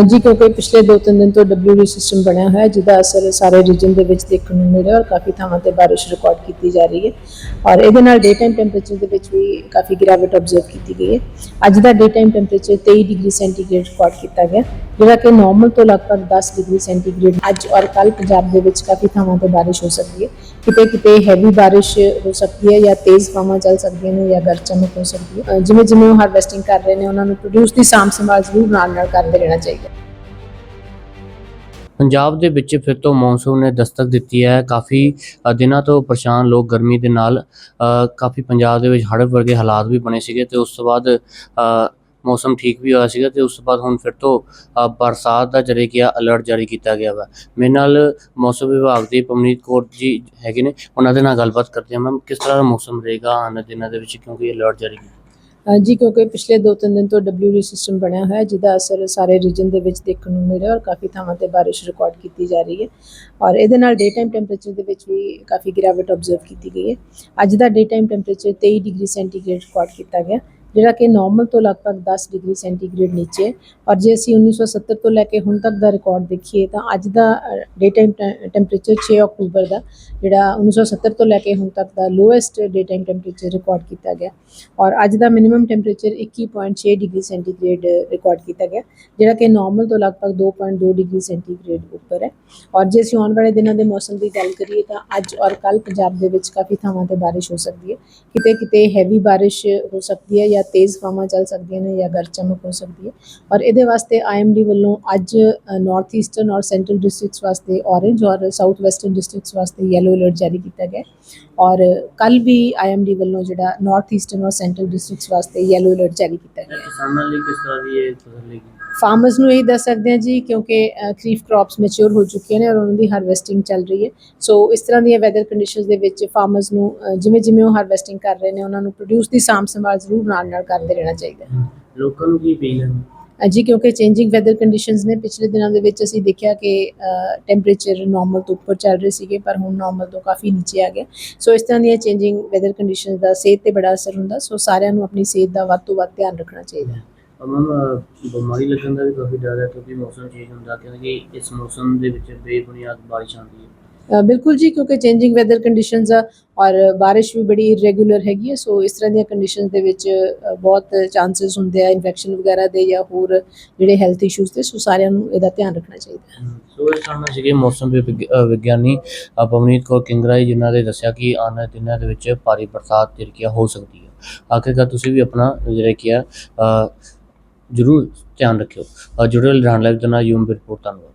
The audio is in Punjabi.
ਜੀ, ਕਿਉਂਕਿ ਪਿਛਲੇ 2-3 ਦਿਨ ਤੋਂ WD ਸਿਸਟਮ ਬਣਿਆ ਹੋਇਆ ਜਿਹਦਾ ਅਸਰ ਸਾਰੇ ਰੀਜਨ ਦੇ ਵਿੱਚ ਦੇਖਣ ਨੂੰ ਮਿਲ ਰਿਹਾ ਔਰ ਕਾਫੀ ਥਾਵਾਂ ਤੇ ਬਾਰਿਸ਼ ਰਿਕਾਰਡ ਕੀਤੀ ਜਾ ਰਹੀ ਹੈ। ਔਰ ਇਹਦੇ ਨਾਲ ਡੇ ਟਾਈਮ ਟੈਂਪਰੇਚਰ ਦੇ ਵਿੱਚ ਵੀ ਕਾਫੀ ਗਿਰਾਵਟ ਆਬਜ਼ਰਵ ਕੀਤੀ ਗਈ ਹੈ। ਅੱਜ ਦਾ day time temperature 23 degree centigrade record ਕੀਤਾ ਗਿਆ, ਜਿਹੜਾ ਕਿ ਨਾਰਮਲ ਤੋਂ ਲਗਭਗ 10 ਡਿਗਰੀ ਸੈਂਟੀਗ੍ਰੇਡ ਅੱਜ ਔਰ ਕੱਲ ਪੰਜਾਬ ਦੇ ਵਿੱਚ ਕਾਫੀ ਥਾਵਾਂ ਤੇ ਬਾਰਿਸ਼ ਹੋ ਸਕਦੀ ਹੈ। ਕਿਤੇ ਕਿਤੇ ਹੈਵੀ ਬਾਰਿਸ਼ ਹੋ ਸਕਦੀ ਹੈ ਜਾਂ ਤੇਜ਼ ਹਵਾਵਾਂ ਚੱਲ ਸਕਦੀਆਂ ਨੇ ਜਾਂ ਗਰਜ ਚਮਕ ਹੋ ਸਕਦੀ ਹੈ। ਜਿਵੇਂ ਜਿਵੇਂ ਉਹ ਹਾਰਵੈਸਟਿੰਗ ਕਰ ਰਹੇ ਨੇ, ਉਹਨਾਂ ਨੂੰ ਪ੍ਰੋਡਿਊਸ ਦੀ ਸਾਂਭ ਸੰਭਾਲ ਜ਼ਰੂਰ ਨਾਲ ਨਾਲ ਕਰਦੇ ਰਹਿਣਾ ਚਾਹੀਦਾ ਪੰਜਾਬ ਦੇ ਵਿੱਚ ਫਿਰ ਤੋਂ ਮੌਨਸੂਨ ਨੇ ਦਸਤਕ ਦਿੱਤੀ ਹੈ। ਕਾਫੀ ਦਿਨਾਂ ਤੋਂ ਪਰੇਸ਼ਾਨ ਲੋਕ ਗਰਮੀ ਦੇ ਨਾਲ ਕਾਫੀ ਪੰਜਾਬ ਦੇ ਵਿੱਚ ਹੜ੍ਹ ਵਰਗੇ ਹਾਲਾਤ ਵੀ ਬਣੇ ਸੀਗੇ ਤੇ ਉਸ ਤੋਂ ਬਾਅਦ ਅ, ਮੌਸਮ ਠੀਕ ਵੀ ਹੋਇਆ ਸੀਗਾ ਤੇ ਉਸ ਤੋਂ ਬਾਅਦ ਹੁਣ ਫਿਰ ਤੋਂ ਅ, ਬਰਸਾਤ ਦਾ ਜਿਹੜੇ ਕਿ ਅਲਰਟ ਜਾਰੀ ਕੀਤਾ ਗਿਆ ਵਾ। ਮੇਰੇ ਨਾਲ ਮੌਸਮ ਵਿਭਾਗ ਦੇ ਪਮਨੀਤ ਕੌਰ ਜੀ ਹੈਗੇ ਨੇ ਉਹਨਾਂ ਦੇ ਨਾਲ ਗੱਲਬਾਤ ਕਰਦੇ ਹਾਂ। ਮੈਮ ਕਿਸ ਤਰ੍ਹਾਂ ਦਾ ਮੌਸਮ ਰਹੇਗਾ ਆਉਣ ਵਾਲੇ ਦਿਨਾਂ ਦੇ ਵਿੱਚ ਕਿਉਂਕਿ ਅਲਰਟ ਜਾਰੀ ਕੀਤਾ। ਜੀ ਕਿਉਂਕਿ ਪਿਛਲੇ 2-3 ਦਿਨ ਤੋਂ WD ਸਿਸਟਮ ਬਣਿਆ ਹੋਇਆ ਜਿਹਦਾ ਅਸਰ ਸਾਰੇ ਰੀਜਨ ਦੇ ਵਿੱਚ ਦੇਖਣ ਨੂੰ ਮਿਲ ਰਿਹਾ ਔਰ ਕਾਫੀ ਥਾਵਾਂ ਤੇ ਬਾਰਿਸ਼ ਰਿਕਾਰਡ ਕੀਤੀ ਜਾ ਰਹੀ ਹੈ। ਔਰ ਇਹਦੇ ਨਾਲ ਡੇ ਟਾਈਮ ਟੈਂਪਰੇਚਰ ਦੇ ਵਿੱਚ ਵੀ ਕਾਫੀ ਗਿਰਾਵਟ ਆਬਜ਼ਰਵ ਕੀਤੀ ਗਈ ਹੈ। ਅੱਜ ਦਾ day time temperature 23 degree centigrade record ਕੀਤਾ ਗਿਆ। ਜਿਹੜਾ ਕਿ ਨਾਰਮਲ ਤੋਂ ਲਗਭਗ 10 ਡਿਗਰੀ ਸੈਂਟੀਗ੍ਰੇਡ ਨੀਚੇ ਹੈ। ਔਰ ਜੇ ਅਸੀਂ 1970 ਤੋਂ ਲੈ ਕੇ ਹੁਣ ਤੱਕ ਦਾ ਰਿਕਾਰਡ ਦੇਖੀਏ ਤਾਂ ਅੱਜ ਦਾ ਡੇ ਟਾਈਮ ਟੈਂਪਰੇਚਰ 6 ਅਕਤੂਬਰ ਦਾ, ਜਿਹੜਾ 1970 ਤੋਂ ਲੈ ਕੇ ਹੁਣ ਤੱਕ ਦਾ lowest day time temperature record ਕੀਤਾ ਗਿਆ। ਔਰ ਅੱਜ ਦਾ minimum temperature 21.6 degree centigrade record ਕੀਤਾ ਗਿਆ, ਜਿਹੜਾ ਕਿ ਨਾਰਮਲ ਤੋਂ ਲਗਭਗ 2.2 ਡਿਗਰੀ ਸੈਂਟੀਗ੍ਰੇਡ ਉੱਪਰ ਹੈ। ਔਰ ਜੇ ਅਸੀਂ ਆਉਣ ਵਾਲੇ ਦਿਨਾਂ ਦੇ ਮੌਸਮ ਦੀ ਗੱਲ ਕਰੀਏ ਤਾਂ ਅੱਜ ਔਰ ਕੱਲ ਪੰਜਾਬ ਦੇ ਵਿੱਚ ਕਾਫੀ ਥਾਵਾਂ ਤੇ ਬਾਰਿਸ਼ ਹੋ ਸਕਦੀ ਹੈ। ਕਿਤੇ ਕਿਤੇ ਹੈਵੀ ਬਾਰਿਸ਼ ਹੋ ਸਕਦੀ ਹੈ ਜਾਂ ਤੇਜ਼ ਹਵਾਵਾਂ ਚੱਲ ਸਕਦੀਆਂ ਨੇ ਜਾਂ ਗਰਜ ਚਮਕ ਹੋ ਸਕਦੀ ਹੈ। ਔਰ ਇਹਦੇ ਵਾਸਤੇ ਆਈਐਮਡੀ ਵੱਲੋਂ ਅੱਜ ਨਾਰਥ ਈਸਟਰਨ ਔਰ ਸੈਂਟਰਲ ਡਿਸਟ੍ਰਿਕਟਸ ਵਾਸਤੇ ਔਰੇਂਜ ਔਰ ਸਾਊਥ ਵੈਸਟਰਨ ਡਿਸਟ੍ਰਿਕਟਸ ਵਾਸਤੇ ਯੈਲੋ ਅਲਰਟ ਜਾਰੀ ਕੀਤਾ ਗਿਆ ਔਰ ਕੱਲ ਵੀ ਆਈਐਮਡੀ ਵੱਲੋਂ ਜਿਹੜਾ ਨਾਰਥ ਈਸਟਰਨ ਔਰ ਸੈਂਟਰਲ ਡਿਸਟ੍ਰਿਕਟਸ ਵਾਸਤੇ ਯੈਲੋ ਅਲਰਟ ਜਾਰੀ ਕੀਤਾ ਗਿਆ ਕਿਸਾਨਾਂ ਲਈ ਕਿਸ ਤਰ੍ਹਾਂ ਦੀ ਇਹ ਫਸਲ ਲਈ ਫਾਰਮਰਸ ਨੂੰ ਇਹ ਦੱਸ ਸਕਦੇ ਹਾਂ ਜੀ ਕਿਉਂਕਿ ਖਰੀਫ ਕ੍ਰੌਪਸ ਮੈਚੁਰ ਹੋ ਚੁੱਕੀਆਂ ਨੇ ਔਰ ਉਹਨਾਂ ਦੀ ਹਾਰਵੈਸਟਿੰਗ ਚੱਲ ਰਹੀ ਹੈ। ਸੋ ਇਸ ਤਰ੍ਹਾਂ ਦੀਆਂ ਵੈਦਰ ਕੰਡੀਸ਼ਨਸ ਦੇ ਵਿੱਚ ਫਾਰਮਰਸ ਨੂੰ ਜਿਵੇਂ ਜਿਵੇਂ ਉਹ ਹਾਰਵੈਸਟਿੰਗ ਕਰ ਰਹੇ ਨੇ ਉਹਨਾਂ ਨੂੰ ਪ੍ਰੋਡਿਊਸ ਦੀ ਸਾਂਭ ਸੰਭਾਲ ਜ਼ਰੂਰ ਨਾਲ ਨਾਲ ਕਰਦੇ ਰਹਿਣਾ ਚਾਹੀਦਾ ਹੈ। ਲੋਕਾਂ ਨੂੰ ਕੀ ਅਪੀਲ ਹੈ? ਜੀ ਕਿਉਂਕਿ ਚੇਂਜਿੰਗ ਵੈਦਰ ਕੰਡੀਸ਼ਨਸ ਨੇ ਪਿਛਲੇ ਦਿਨਾਂ ਦੇ ਵਿੱਚ ਅਸੀਂ ਦੇਖਿਆ ਕਿ ਟੈਂਪਰੇਚਰ ਨਾਰਮਲ ਤੋਂ ਉੱਪਰ ਚੱਲ ਰਹੇ ਸੀਗੇ ਪਰ ਹੁਣ ਨਾਰਮਲ ਤੋਂ ਕਾਫੀ ਨੀਚੇ ਆ ਗਿਆ ਸੋ ਇਸ ਤਰ੍ਹਾਂ ਦੀਆਂ ਚੇਂਜਿੰਗ ਵੈਦਰ ਕੰਡੀਸ਼ਨਸ ਦਾ ਸਿਹਤ ਤੇ ਬੜਾ ਅਸਰ ਹੁੰਦਾ ਸੋ ਸਾਰਿਆਂ ਨੂੰ ਆਪਣੀ ਸਿਹਤ ਦਾ ਵੱਧ ਤੋਂ ਵੱਧ ਧਿਆਨ ਰੱਖਣਾ ਚਾਹੀਦਾ ਹੈ ਮੈਮ ਬਿਮਾਰੀ ਲੱਗਣ ਦਾ ਵੀ ਕਾਫੀ ਡਰ ਹੈ ਕਿਉਂਕਿ ਮੌਸਮ ਚੇਂਜ ਹੁੰਦਾ ਕਿਉਂਕਿ ਇਸ ਮੌਸਮ ਦੇ ਵਿੱਚ ਬੇਬੁਨਿਆਦ ਬਾਰਿਸ਼ ਆਉਂਦੀ ਹੈ। ਬਿਲਕੁਲ ਜੀ ਕਿਉਂਕਿ ਚੇਂਜਿੰਗ ਵੈਦਰ ਕੰਡੀਸ਼ਨਸ ਆ ਔਰ ਬਾਰਿਸ਼ ਵੀ ਬੜੀ ਇਰੈਗੂਲਰ ਹੈਗੀ ਹੈ ਸੋ ਇਸ ਤਰ੍ਹਾਂ ਦੀਆਂ ਕੰਡੀਸ਼ਨਸ ਦੇ ਵਿੱਚ ਬਹੁਤ ਚਾਂਸਸ ਹੁੰਦੇ ਆ ਇਨਫੈਕਸ਼ਨ ਵਗੈਰਾ ਦੇ ਜਾਂ ਹੋਰ ਜਿਹੜੇ ਹੈਲਥ ਇਸ਼ੂਜ਼ ਦੇ ਸੋ ਸਾਰਿਆਂ ਨੂੰ ਇਹਦਾ ਧਿਆਨ ਰੱਖਣਾ ਚਾਹੀਦਾ ਸੋ ਇਸ ਸਾਹਮਣੇ ਸੀਗੇ ਮੌਸਮ ਵਿਗਿਆਨੀ ਪਵਨੀਤ ਕੌਰ ਕਿੰਗਰਾ ਜੀ ਜਿਨ੍ਹਾਂ ਨੇ ਦੱਸਿਆ ਕਿ ਆਉਣ ਵਾਲੇ ਦਿਨਾਂ ਦੇ ਵਿੱਚ ਭਾਰੀ ਬਰਸਾਤ ਜਿਹੜੀ ਹੋ ਸਕਦੀ ਹੈ। ਆਖਿਰਕਾਰ ਤੁਸੀਂ ਵੀ ਆਪਣਾ ਜਿਹੜਾ ਕੀ ਆ ਜ਼ਰੂਰ ਧਿਆਨ ਰੱਖਿਓ। ਅ, ਜੁੜੇ ਰਹਿਣ ਲਈ ਜਨਾ ਯੂਮ ਰਿਪੋਰਟ ਧੰਨਵਾਦ